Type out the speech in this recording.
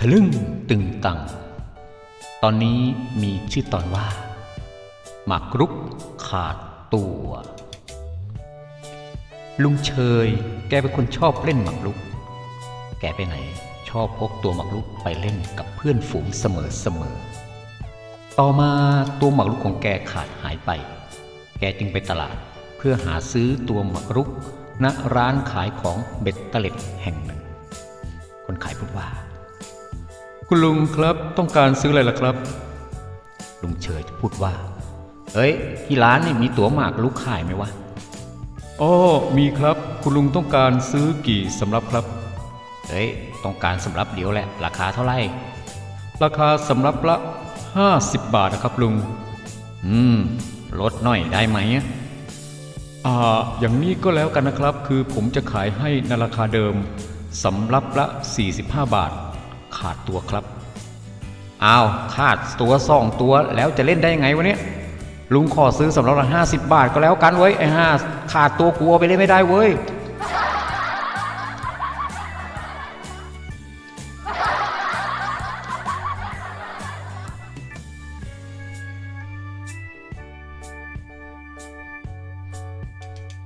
ทะลึ่งตึงตัง ตอนนี้มีชื่อตอนว่าหมากรุกขาดตัว ลุงเชย แกเป็นคนชอบเล่นหมากรุก แกไปไหนชอบพกตัวหมากรุกไปเล่นกับเพื่อนฝูงเสมอเสมอ ต่อมาตัวหมากรุกของแกขาดหายไป แกจึงไปตลาดเพื่อหาซื้อตัวหมากรุกณร้านขายของเบ็ดเตล็ดแห่งหนึ่ง คนขายพูดว่า คุณลุงครับต้องการซื้ออะไรล่ะครับ ลุงเฉยพูดว่า เอ้ย ที่ร้านนี่มีตั๋วหมากรุกขายไหมวะอ๋อมีครับ คุณลุงต้องการซื้อกี่สำรับครับ เอ้ย ต้องการสำหรับเดี๋ยวแหละ ราคาเท่าไหร่ ราคาสำรับละ50บาทนะครับลุง อืม ลดหน่อยได้ไหมอะอ่า อย่างนี้ก็แล้วกันนะครับ คือผมจะขายให้ในราคาเดิมสำรับละ 45 บาท ขาดตัวครับ อ้าวขาดตัวสองตัวแล้วจะเล่นได้ยังไงวะเนี่ยลุงขอซื้อสำหรับละห้าสิบบาทก็แล้วกันเว้ยไอ้ห้าขาดตัวกลัวไปเล่นไม่ได้เว้ย